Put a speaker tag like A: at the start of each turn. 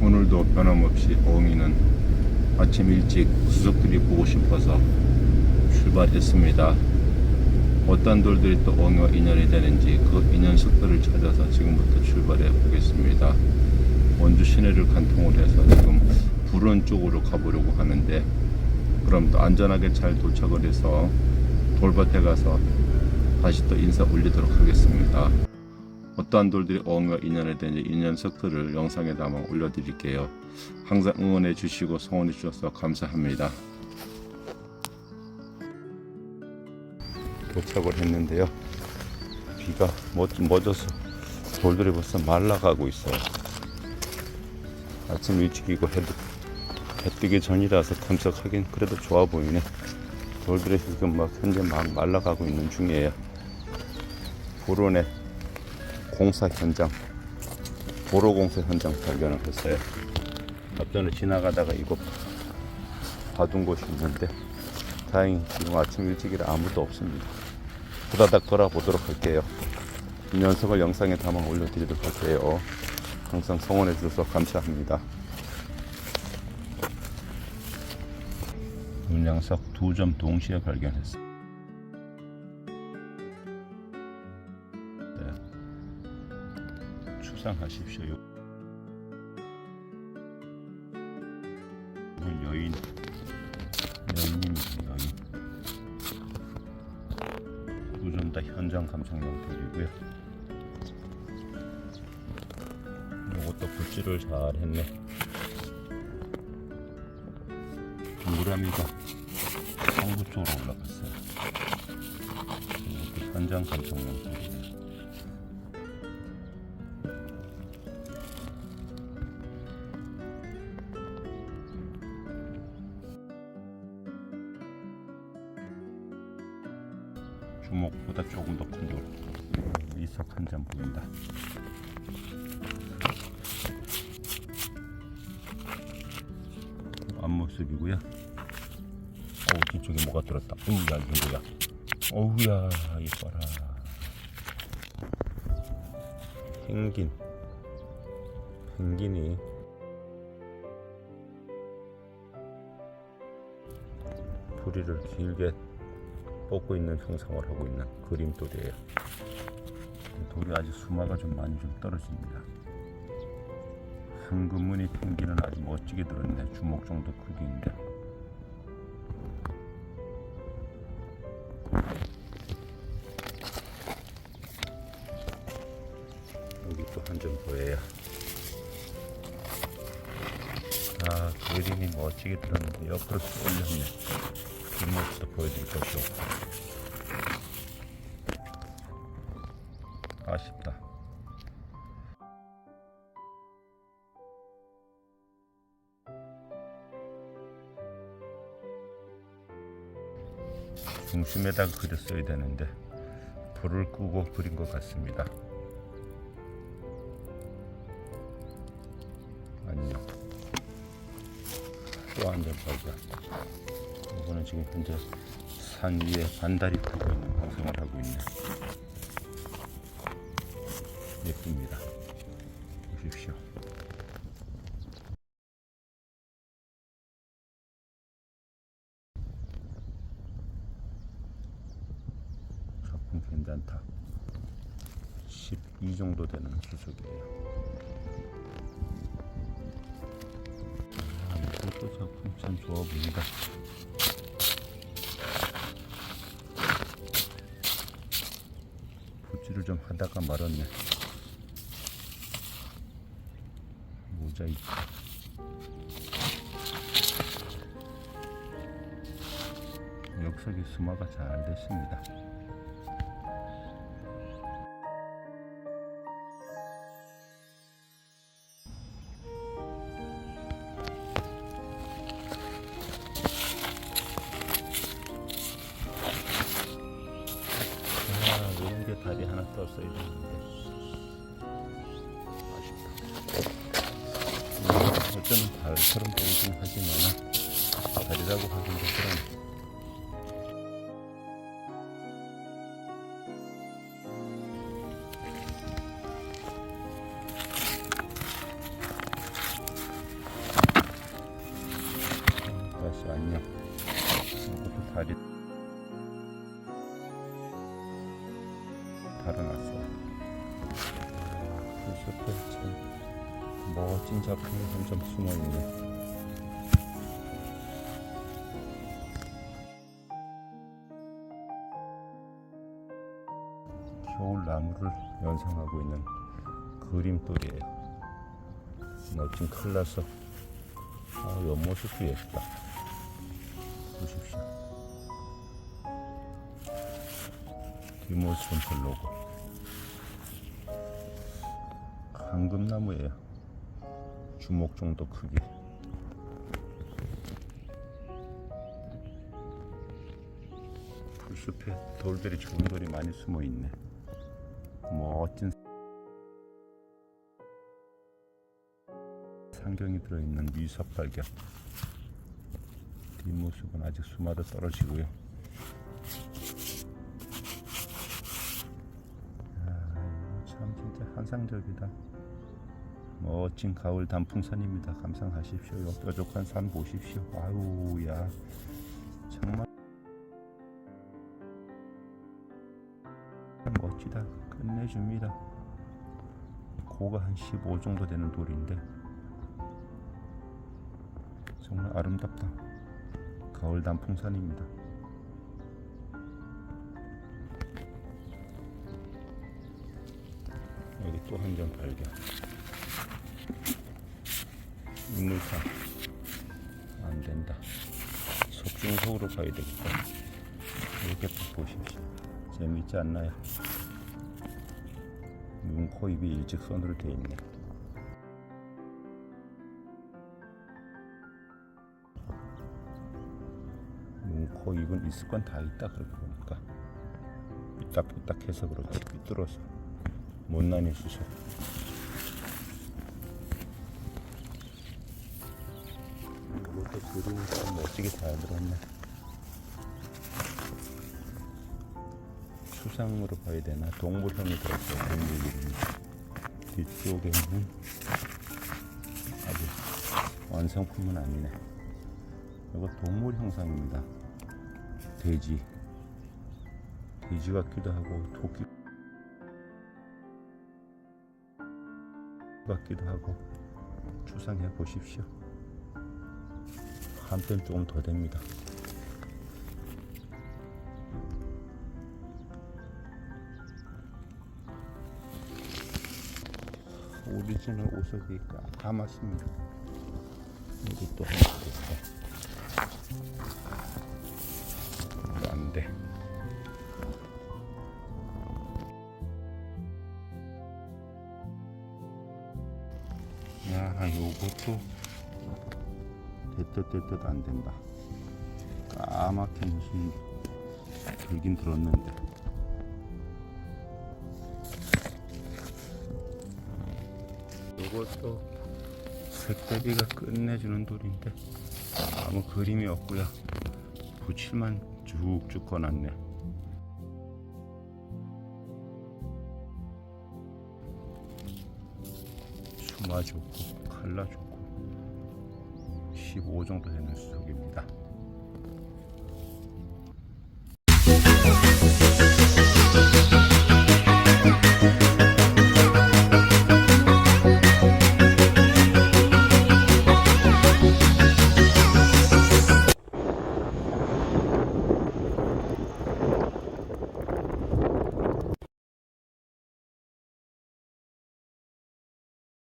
A: 오늘도 변함없이 어흥이는 아침 일찍 수석들이 보고 싶어서 출발했습니다. 어떤 돌들이 또 어흥과 인연이 되는지 그 인연 속도를 찾아서 지금부터 출발해 보겠습니다. 원주 시내를 관통을 해서 지금 부른 쪽으로 가보려고 하는데 그럼 또 안전하게 잘 도착을 해서 돌밭에 가서 다시 또 인사 올리도록 하겠습니다. 어떠한 돌들이 어흥과 인연에 되는지 인연 석들을 영상에 담아 올려드릴게요. 항상 응원해 주시고 성원해 주셔서 감사합니다. 도착을 했는데요. 비가 멎, 멎어서 돌들이 벌써 말라가고 있어요. 아침 일찍이고 해도 해 뜨기 전이라서 탐색하긴 그래도 좋아 보이네. 돌들이 지금 막 현재 막 말라가고 있는 중이에요. 불온에 공사 현장, 도로 공사 현장 발견을 했어요. 앞전에 지나가다가 이곳 봐둔 곳이 있는데 다행히 지금 아침 일찍이라 아무도 없습니다. 후다닥 돌아보도록 할게요. 이 녀석을 영상에 담아 올려드리도록 할게요. 항상 성원해 주셔서 감사합니다. 눈양석 두 점 동시에 발견했어요. 네. 추상하십시오. 여인, 다 현장 감상용 돌이고요. 이것도 굴지를 잘 했네. 동그라미가 성부 쪽으로 올라갔어요. 이것도 현장 감상용 돌이고요. 주먹보다 조금 더 큰 돌. 이삭 한 잔 보인다. 앞모습이고요. 어우 뒤쪽에 뭐가 들었다. 이게 뭐야? 어우야 이뻐라. 펭귄. 펭귄이 부리를 길게 뻗고 있는 형상을 하고 있는 그림돌이에요. 돌이 아주 수마가 좀 많이 좀 떨어집니다. 황금무늬 펭귄은 아주 멋지게 들었네. 주먹 정도 크기인데. 여기 또 한 점 보여요. 아, 그림이 멋지게 들었는데 옆으로 쭉 올렸네. 뒷모습도 보여드릴 것이 없고. 아쉽다. 중심에다가 그렸어야 되는데 불을 끄고 그린 것 같습니다. 안녕. 또한점 발견. 이거는 지금 현재 산 위에 반달이 타고 있는 방송을 하고 있네. 예쁩니다. 보십시오. 작품 괜찮다. 12 정도 되는 수석이에요. 아, 이것도 작품 참 좋아 보인다. 좀 하다가 말았네. 모자이크. 역석이 수마가 잘 됐습니다. 있었어야 되는데 아쉽다. 어쩌면 달처럼 보이긴 하지만 달이라고 하기도 그런 다시 안녕 이것도 다리 달아났어요. 풀숲에 참 멋진 작품이 한점 숨어 있네. 겨울 나무를 연상하고 있는 그림돌이에요. 멋진 클라서. 아, 옆모습도 예쁘다. 보십시오 뒷모습은 별로고. 황금나무예요. 주먹 정도 크기. 풀숲에 돌들이 좋은 돌이 많이 숨어 있네. 멋진 상경이 들어있는 미석 발견. 뒷모습은 아직 수마로 떨어지고요 환상적이다. 멋진 가을 단풍산입니다. 감상하십시오. 요 뾰족한 산 보십시오. 아우야 정말 멋지다. 끝내줍니다. 고가 한 15 정도 되는 돌인데 정말 아름답다. 가을 단풍산입니다 또 한 점 발견 인물상 안 된다. 속중속으로 가야 되겠다. 이렇게 또 보십시오. 재밌지 않나요? 눈, 코, 입이 일직선으로 되어 있네. 눈, 코, 입은 있을 건 다 있다 그렇게 보니까. 삐딱삐딱해서 그렇지. 삐뚤어서 못난이 수소. 이것도 그림이 참 멋지게 잘 들었네. 수상으로 봐야 되나? 동물형이 들었어요 동물 이름이 뒤쪽에는 아직 완성품은 아니네. 이거 동물 형상입니다. 돼지. 돼지 같기도 하고 토끼 같기도 하고 추상해 보십시오. 한편 조금 더 됩니다. 오리지널 오석이 까맣습니다. 또 야, 요것도 됐듯 됐듯 안 된다. 까맣게 무슨 들긴 들었는데. 이것도 색대비가 끝내주는 돌인데 아무 그림이 없고요 붙일만 쭉쭉 꺼놨네 수마 좋고 칼라 좋고 15 정도 되는 수석입니다